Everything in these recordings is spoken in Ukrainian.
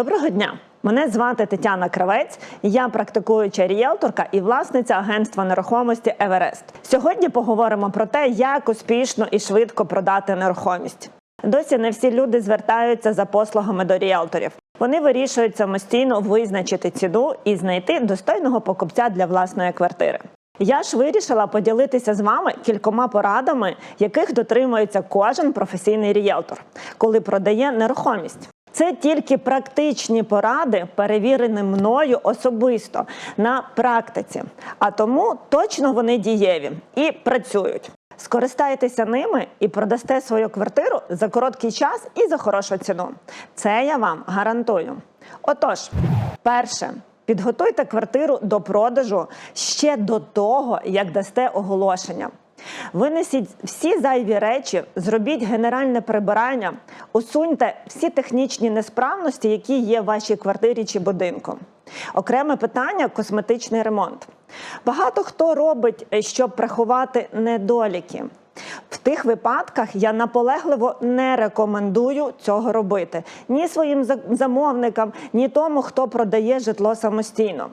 Доброго дня! Мене звати Тетяна Кравець, я практикуюча ріелторка і власниця агентства нерухомості Еверест. Сьогодні поговоримо про те, як успішно і швидко продати нерухомість. Досі не всі люди звертаються за послугами до ріелторів. Вони вирішують самостійно визначити ціну і знайти достойного покупця для власної квартири. Я ж вирішила поділитися з вами кількома порадами, яких дотримується кожен професійний ріелтор, коли продає нерухомість. Це тільки практичні поради, перевірені мною особисто на практиці, а тому точно вони дієві і працюють. Скористайтеся ними і продасте свою квартиру за короткий час і за хорошу ціну. Це я вам гарантую. Отож, перше. Підготуйте квартиру до продажу ще до того, як дасте оголошення. Винесіть всі зайві речі, зробіть генеральне прибирання, усуньте всі технічні несправності, які є в вашій квартирі чи будинку. Окреме питання косметичний ремонт. Багато хто робить, е, щоб приховати недоліки. В тих випадках я наполегливо не рекомендую цього робити ні своїм замовникам, ні тому, хто продає житло самостійно.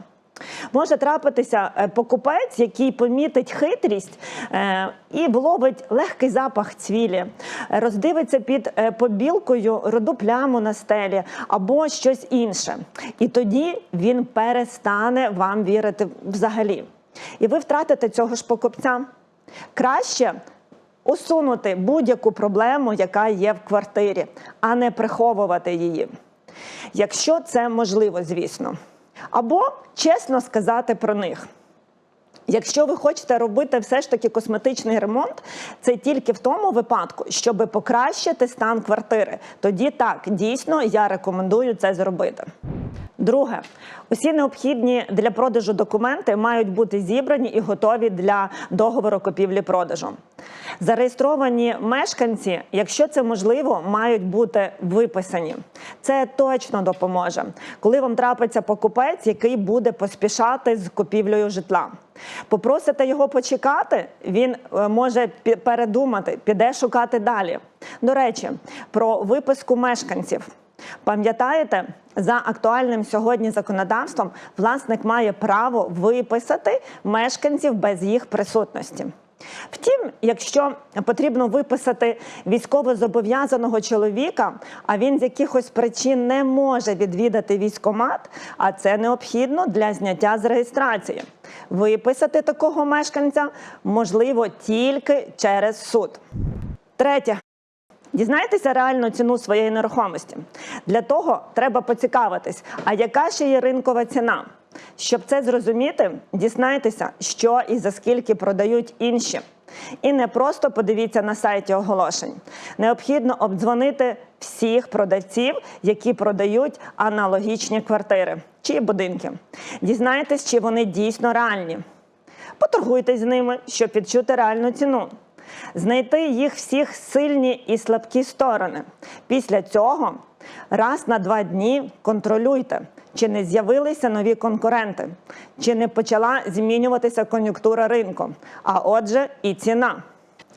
Може трапитися е, покупець, який помітить хитрість е, і вловить легкий запах цвілі, роздивиться під е, побілкою роду пляму на стелі або щось інше. І тоді він перестане вам вірити взагалі. І ви втратите цього ж покупця. Краще усунути будь-яку проблему, яка є в квартирі, а не приховувати її. Якщо це можливо, звісно. Або чесно сказати про них. Якщо ви хочете робити все ж таки косметичний ремонт, це тільки в тому випадку, щоб покращити стан квартири. Тоді так, дійсно, я рекомендую це зробити. Друге, усі необхідні для продажу документи мають бути зібрані і готові для договору купівлі-продажу. Зареєстровані мешканці, якщо це можливо, мають бути виписані. Це точно допоможе, коли вам трапиться покупець, який буде поспішати з купівлею житла. Попросите його почекати, він е, може передумати, піде шукати далі. До речі, про виписку мешканців. Пам'ятаєте, за актуальним сьогодні законодавством власник має право виписати мешканців без їх присутності. Втім, якщо потрібно виписати військовозобов'язаного чоловіка, а він з якихось причин не може відвідати військомат, а це необхідно для зняття з реєстрації. Виписати такого мешканця можливо тільки через суд. Третє. Дізнайтеся реальну ціну своєї нерухомості. Для того треба поцікавитись, а яка ще є ринкова ціна. Щоб це зрозуміти, дізнайтеся, що і за скільки продають інші. І не просто подивіться на сайті оголошень. Необхідно обдзвонити всіх продавців, які продають аналогічні квартири чи будинки. Дізнайтесь, чи вони дійсно реальні. Поторгуйтесь з ними, щоб відчути реальну ціну. Знайти їх всіх сильні і слабкі сторони. Після цього раз на два дні контролюйте, чи не з'явилися нові конкуренти, чи не почала змінюватися кон'юнктура ринку, а отже, і ціна.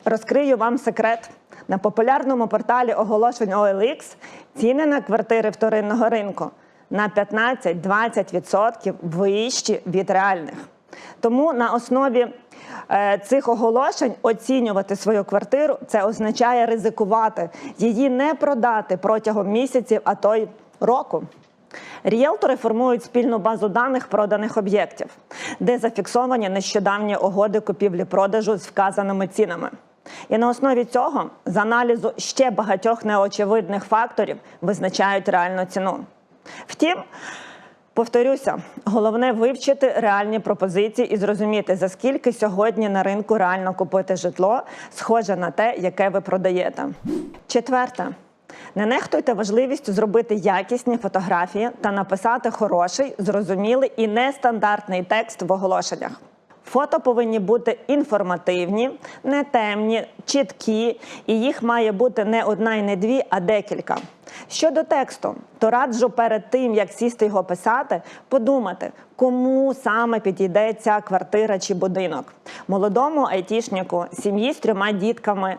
Розкрию вам секрет. На популярному порталі оголошень OLX ціни на квартири вторинного ринку на 15-20% вищі від реальних. Тому на основі цих оголошень оцінювати свою квартиру це означає ризикувати, її не продати протягом місяців, а то й року. Ріелтори формують спільну базу даних проданих об'єктів, де зафіксовані нещодавні угоди купівлі-продажу з вказаними цінами. І на основі цього з аналізу ще багатьох неочевидних факторів визначають реальну ціну. Втім, Повторюся, головне вивчити реальні пропозиції і зрозуміти, за скільки сьогодні на ринку реально купити житло, схоже на те, яке ви продаєте. Четверте. Не нехтуйте важливістю зробити якісні фотографії та написати хороший, зрозумілий і нестандартний текст в оголошеннях. Фото повинні бути інформативні, не темні, чіткі, і їх має бути не одна і не дві, а декілька. Щодо тексту, то раджу перед тим, як сісти його писати, подумати, кому саме підійде ця квартира чи будинок. Молодому айтішнику, сім'ї з трьома дітками,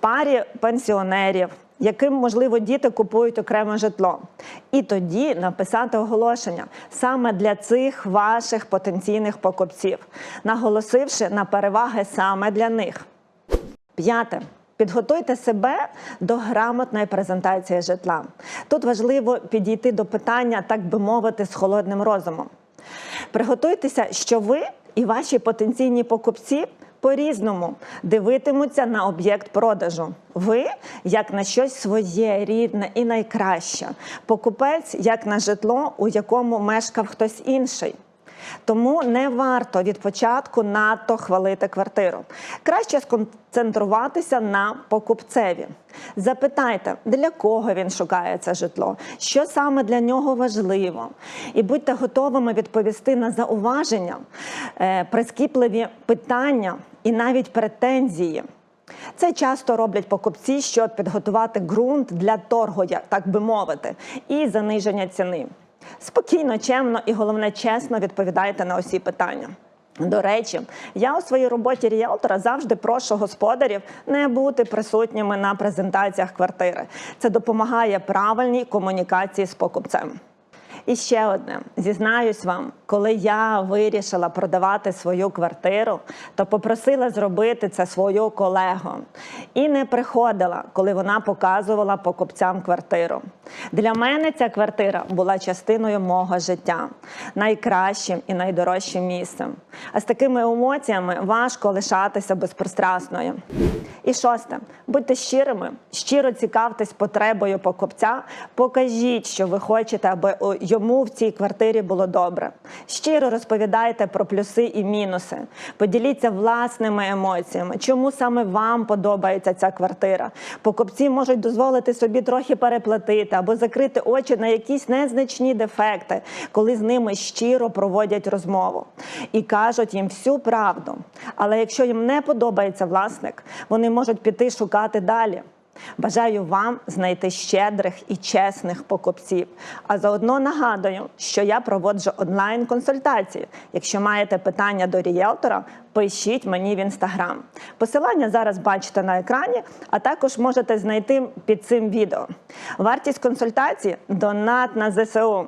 парі пенсіонерів, яким, можливо, діти купують окреме житло. І тоді написати оголошення саме для цих ваших потенційних покупців, наголосивши на переваги саме для них. П'яте. Підготуйте себе до грамотної презентації житла. Тут важливо підійти до питання, так би мовити, з холодним розумом. Приготуйтеся, що ви і ваші потенційні покупці по-різному дивитимуться на об'єкт продажу. Ви як на щось своє, рідне і найкраще. Покупець як на житло, у якому мешкав хтось інший. Тому не варто від початку надто хвалити квартиру. Краще сконцентруватися на покупцеві. Запитайте, для кого він шукає це житло, що саме для нього важливо. І будьте готовими відповісти на зауваження, е, прискіпливі питання і навіть претензії. Це часто роблять покупці, щоб підготувати ґрунт для торгу, так би мовити, і заниження ціни. Спокійно, чемно і головне чесно відповідайте на усі питання. До речі, я у своїй роботі ріелтора завжди прошу господарів не бути присутніми на презентаціях квартири. Це допомагає правильній комунікації з покупцем. І ще одне зізнаюсь вам, коли я вирішила продавати свою квартиру, то попросила зробити це свою колегу і не приходила, коли вона показувала покупцям квартиру. Для мене ця квартира була частиною мого життя, найкращим і найдорожчим місцем. А з такими емоціями важко лишатися безпристрасною. І шосте, будьте щирими, щиро цікавтесь потребою покупця, покажіть, що ви хочете, аби о, йому в цій квартирі було добре. Щиро розповідайте про плюси і мінуси. Поділіться власними емоціями, чому саме вам подобається ця квартира. Покупці можуть дозволити собі трохи переплатити або закрити очі на якісь незначні дефекти, коли з ними щиро проводять розмову і кажуть їм всю правду. Але якщо їм не подобається власник, вони можуть піти шукати далі. Бажаю вам знайти щедрих і чесних покупців. А заодно нагадую, що я проводжу онлайн-консультації. Якщо маєте питання до ріелтора, пишіть мені в інстаграм. Посилання зараз бачите на екрані, а також можете знайти під цим відео. Вартість консультації донат на ЗСУ.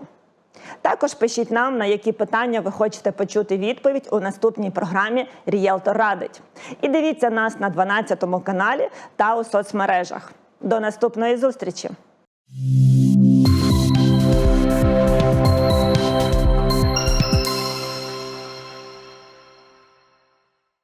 Також пишіть нам, на які питання ви хочете почути відповідь у наступній програмі Рієлтор радить. І дивіться нас на 12 каналі та у соцмережах. До наступної зустрічі!